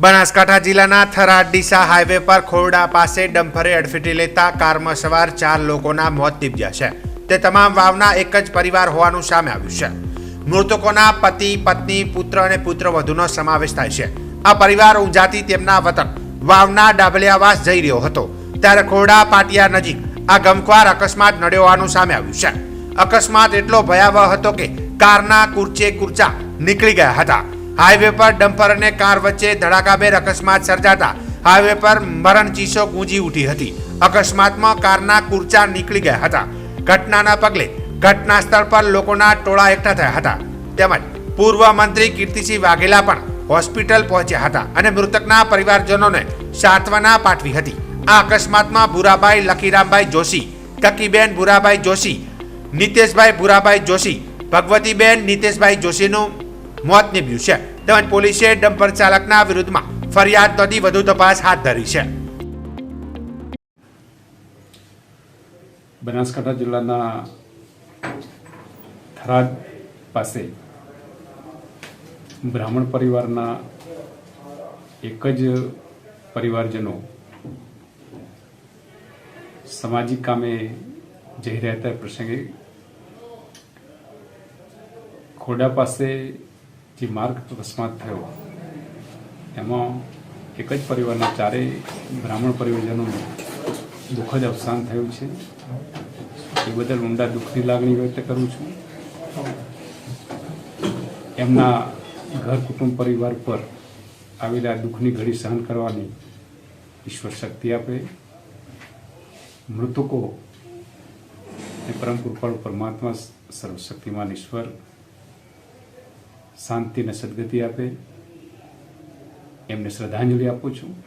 બનાસકાંઠા જિલ્લાના થરાદ ડીસા હાઈવે પર ખોરડા પાસે ડમ્ફરે અડફેટી લેતા કારમાં સવાર ચાર લોકોના મોત નીપજ્યા છે. તે તમામ વાવના એક જ પરિવાર હોવાનું સામે આવ્યું છે. મૃતકોના પતિ, પત્ની, પુત્ર અને પુત્ર વધુનો સમાવેશ થાય છે. આ પરિવાર ઊંઝાથી તેમના વતન વાવના ડાબલિયાવાસ જઈ રહ્યો હતો. ત્યારે ખોરડા પાટિયા નજીક આ ગમખ્વાર અકસ્માત નડ્યો હોવાનું સામે આવ્યું છે. અકસ્માત એટલો ભયાવહ હતો કે કારના કુરચે કુરચા નીકળી ગયા હતા. હાઈવે પર ડમ્પર અને કાર વચ્ચે ધડાકાભેર અકસ્માત સર્જાતા હાઈવે પર મરણ ચીસો ગુંજી ઉઠી હતી. અકસ્માતમાં કારના કુરચા નીકળી ગયા હતા. ઘટનાના પગલે ઘટના સ્થળ પર લોકોના ટોળા એકઠા થયા હતા. તેમજ પૂર્વ મંત્રી કીર્તિસિંહ વાઘેલા પણ હોસ્પિટલ પહોંચ્યા હતા અને મૃતકના પરિવારજનોને સાંત્વના પાઠવી હતી. આ અકસ્માતમાં ભૂરાભાઈ લખીરામભાઈ જોશી કકીબેન ભૂરાભાઈ જોશી, નીતેશભાઈ ભૂરાભાઈ જોશી, ભગવતીબેન નીતેશભાઈ જોશીનું મોત નીપજ્યું છે. તેમજ પોલીસે ડમ્પર ચાલકના વિરુદ્ધમાં ફરિયાદ નોંધી વધુ તપાસ હાથ ધરી છે. બનાસકાંઠા જિલ્લાના થરાદ પાસે બ્રાહ્મણ પરિવારના એક જ પરિવારજનો સામાજિક કામે જઈ રહ્યા હતા પ્રસંગે ખોડા પાસે જે માર્ગ અકસ્માત થયો. એમાં એક જ પરિવારના ચારેય બ્રાહ્મણ પરિવારજનોનું દુઃખદ અવસાન થયું છે. એ બદલ ઊંડા દુઃખની લાગણી વ્યક્ત કરું છું. એમના ઘર કુટુંબ પરિવાર પર આવેલા દુઃખની ઘડી સહન કરવાની ઈશ્વર શક્તિ આપે. મૃતકો પરમ કૃપાળુ પરમાત્મા સર્વશક્તિમાન ઈશ્વર શાંતિ અને સદગતિ આપે. એમને શ્રદ્ધાંજલિ આપું છું.